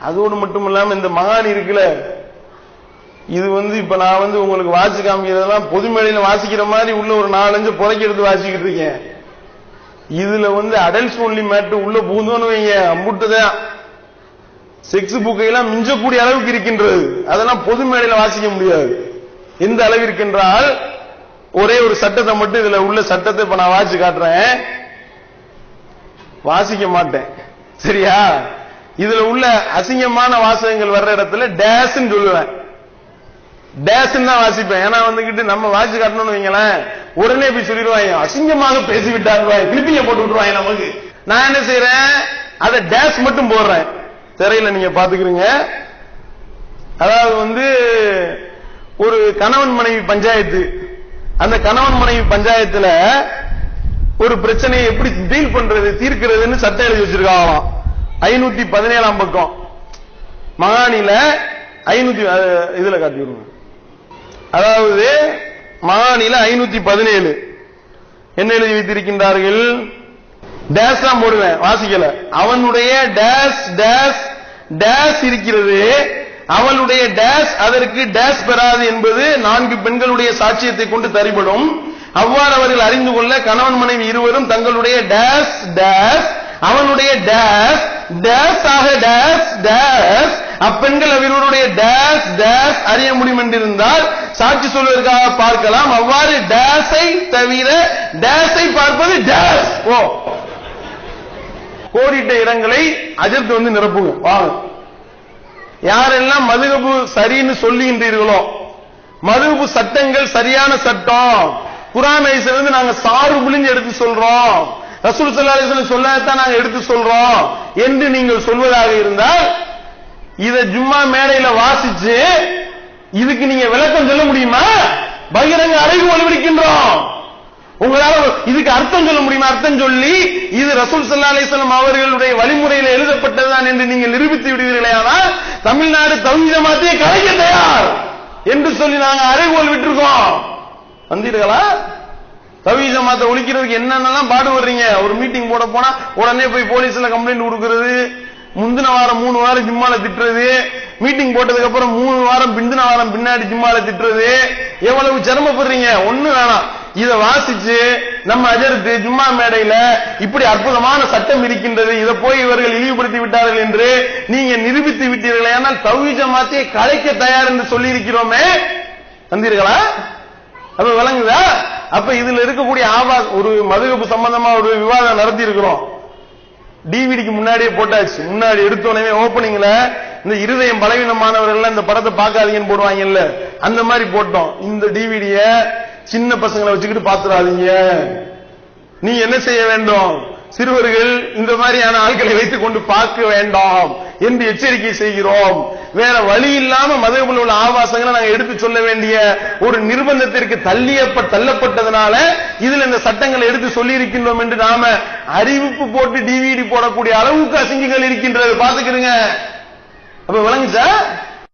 அதோடு மட்டும் இல்லாம இந்த மகான் இருக்குல்ல இது வந்து இப்ப நான் வந்து உங்களுக்கு வாசி காமிக்கிறதெல்லாம் பொதுமேடையில வாசிக்கிற மாதிரி உள்ள ஒரு நாலஞ்சு புதைக்க எடுத்து வாசிக்கிட்டு இருக்கேன். இதுல வந்து அடல்ட்ஸ் ஒன்லி மேட்டு உள்ள பூந்தோன்னு வைங்க அம்புட்டுதான் செக்ஸ் புக்கையெல்லாம் மிஞ்சக்கூடிய அளவுக்கு இருக்கின்றது. அதெல்லாம் பொது மேடையில வாசிக்க முடியாது. எந்த அளவிற்கு என்றால் ஒரே ஒரு சட்டத்தை மட்டும் இதுல உள்ள சட்டத்தை இப்ப நான் வாசிச்சு காட்டுறேன். வாசிக்க மாட்டேன். சரியா? இதுல உள்ள அசிங்கமான வாசகங்கள் வர்ற இடத்துல டேஸ்ன்னு சொல்லுவேன். டேஸ்ன்னு தான் வாசிப்பேன். ஏன்னா வந்துகிட்டு நம்ம வாசி காட்டணும்னு வைங்களேன். உடனே போய் சொல்லிடுவாங்க அசிங்கமாக பேசி விட்டாருவாங்க கிளிப்பிங்க போட்டு விட்டுருவாங்க நமக்கு. நான் என்ன செய்யறேன் அதை டேஸ் மட்டும் போடுறேன். திரையில நீங்க பாத்துக்கிறீங்க. அதாவது வந்து ஒரு கணவன் மனைவி பஞ்சாயத்து. அந்த கணவன் மனைவி பஞ்சாயத்துல ஒரு பிரச்சனையை எப்படி டீல் பண்றது தீர்க்கிறதுன்னு சட்டம் எழுதி வச்சிருக்காங்களாம். ஐநூத்தி பதினேழாம் பக்கம். மகானில ஐநூத்தி இதுல காட்டிடுங்க அதாவது மகானில ஐநூத்தி பதினேழு. என்ன எழுதி வைத்திருக்கின்றார்கள்? டேஷ் தான் போடுவேன் வாசிக்கல. அவனுடைய டேஷ் டேஷ் டேஷ் இருக்கிறது. அவளுடைய டேஷ் அதற்கு டேஸ் பெறாது என்பது நான்கு பெண்களுடைய சாட்சியத்தை கொண்டு தரிபடும். அவ்வாறு அவர்கள் அறிந்து கொள்ள கணவன் மனைவி இருவரும் தங்களுடைய டேஷ் டேஷ் அவனுடைய டேஷ் டேஸ் ஆக டேஸ் டேஸ். அப்பெண்கள் அவர்களுடைய டேஸ் டேஸ் அறிய முடியும் என்றிருந்தால் சாட்சி சொல்வதற்காக பார்க்கலாம். அவ்வாறு டேஸை தவிர டேஸை பார்ப்பது டேஸ். ஓ. கோடிட்ட இடங்களை அஜித் வந்து நிரப்புங்க வாங்க. யாரெல்லாம் மதுகபு சரின்னு சொல்லுகின்றீர்களோ மதுகபு சட்டங்கள் சரியான சட்டம். குரான் இருந்து நாங்க சாறு புளிஞ்சு எடுத்து சொல்றோம். ரசூல் சல்லாஹ் சொல்லத்தான் நாங்க எடுத்து சொல்றோம் என்று நீங்கள் சொல்வதாக இருந்தால் இத ஜும்மா மேடையில வாசிச்சு இதுக்கு நீங்க விளக்கம் சொல்ல முடியுமா? பகிரங்க அறைகோல் ஒளிவிடுக்கின்றோம். உங்களால இதுக்கு அர்த்தம் சொல்ல முடியுமா? அர்த்தம் சொல்லி இது ரசூல் சல்லா அலிஸ்லாம் அவர்களுடைய வழிமுறையில் எழுதப்பட்டதுதான் என்று நீங்கள் நிரூபித்து விடுவீர்களே ஆனால் தமிழ்நாடு தௌஹீத மாத்திய கலைக்க தயார் என்று சொல்லி நாங்கள் அறைகோல் விட்டுருக்கோம். வந்தீர்களா தவீச மாத்த ஒழிக்கிறதுக்கு என்னென்னலாம் பாடுபடுறீங்க? ஒரு மீட்டிங் போட போனா உடனே போய் போலீஸ்ல கம்ப்ளைண்ட் கொடுக்கறது முந்தின வாரம் மூணு வாரம் ஜிம்மால திட்டுறது மீட்டிங் போட்டதுக்கு அப்புறம் மூணு வாரம் பிந்தின வாரம் பின்னாடி ஜிம்மால திட்டுறது. எவ்வளவு சிரமப்படுறீங்க? ஒண்ணு வேணாம். இத வாசிச்சு நம்ம அஜர்த்து ஜும்மா மேடையில இப்படி அற்புதமான சட்டம் இருக்கின்றது. இதை போய் இவர்கள் இழிவுபடுத்தி விட்டார்கள் என்று நீங்க நிரூபித்து விட்டீர்களே. ஆனால் தௌஹீஜ மாத்தியை கலைக்க தயார் என்று சொல்லி இருக்கிறோமே வந்தீர்களா அது விளங்குதா? அப்ப இதுல இருக்கக்கூடிய ஆபாஸ் ஒரு மதுகப்பு சம்பந்தமா ஒரு விவாதம் நடத்தி இருக்கிறோம் டிவிடிக்கு முன்னாடியே போட்டாச்சு. முன்னாடி எடுத்தோடனே ஓப்பனிங்ல இந்த இருதயம் பலவீனமானவர்கள் இந்த படத்தை பார்க்காதீங்கன்னு போடுவாங்கல்ல அந்த மாதிரி போட்டோம். இந்த டிவிடிய சின்ன பசங்களை வச்சுக்கிட்டு பாத்துறாதீங்க. நீ என்ன செய்ய வேண்டும்? சிறுவர்கள் இந்த மாதிரியான ஆட்களை வைத்துக் கொண்டு பார்க்க வேண்டாம். என்று எச்சரிக்கை செய்கிறோம். வேற வழி இல்லாம மதகுல உள்ள ஆபாசங்களை நாங்க எடுத்து சொல்ல வேண்டிய ஒரு நிர்பந்தத்திற்கு தள்ளியப்ப தள்ளப்பட்டதுனால இதுல இந்த சட்டங்களை எடுத்து சொல்லி இருக்கின்றோம் என்று நாம அறிவிப்பு போட்டு டிவிடி போடக்கூடிய அளவுக்கு அசிங்கங்கள் இருக்கின்றது. பாத்துக்கிறீங்க அப்ப விளங்குச்சா?